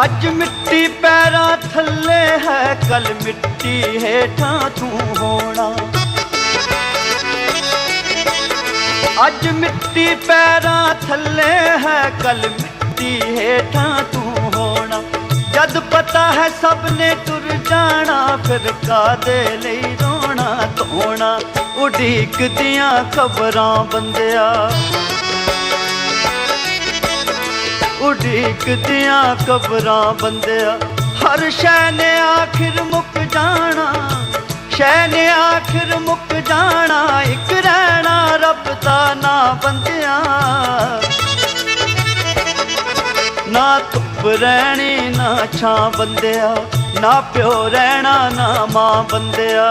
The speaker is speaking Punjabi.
ਅੱਜ ਮਿੱਟੀ ਪੈਰਾਂ ਥੱਲੇ ਹੈ, ਕੱਲ ਮਿੱਟੀ ਹੇਠਾਂ ਤੂੰ ਹੋਣਾ। ਅੱਜ ਮਿੱਟੀ ਪੈਰਾਂ ਥੱਲੇ ਹੈ, ਕੱਲ ਮਿੱਟੀ ਹੇਠਾਂ ਤੂੰ ਹੋਣਾ। ਜਦ ਪਤਾ ਹੈ ਸਭ ਨੇ ਤੁਰ ਜਾਣਾ, ਫਿਰ ਕਾਦੇ ਲਈ ਰੋਣਾ ਧੋਣਾ। ਉਡੀਕਦੀਆਂ ਖਬਰਾਂ ਬੰਦਿਆ। ਉਡੀਕਦੀਆਂ ਖਬਰਾਂ ਬੰਦਿਆ, ਹਰ ਸ਼ੈ ਨੇ ਆਖਿਰ ਮੁੱਕ ਜਾਣਾ, ਸ਼ੈ ਨੇ ਆਖਿਰ ਮੁੱਕ ਜਾਣਾ, ਇੱਕ ਰਹਿਣਾ ਰੱਬ ਦਾ ਨਾ ਬੰਦਿਆ। ਨਾ ਧੁੱਪ ਰਹਿਣੀ, ਨਾ ਛਾਂ ਬੰਦਿਆ, ਨਾ ਪਿਓ ਰਹਿਣਾ, ਨਾ ਮਾਂ ਬੰਦਿਆ।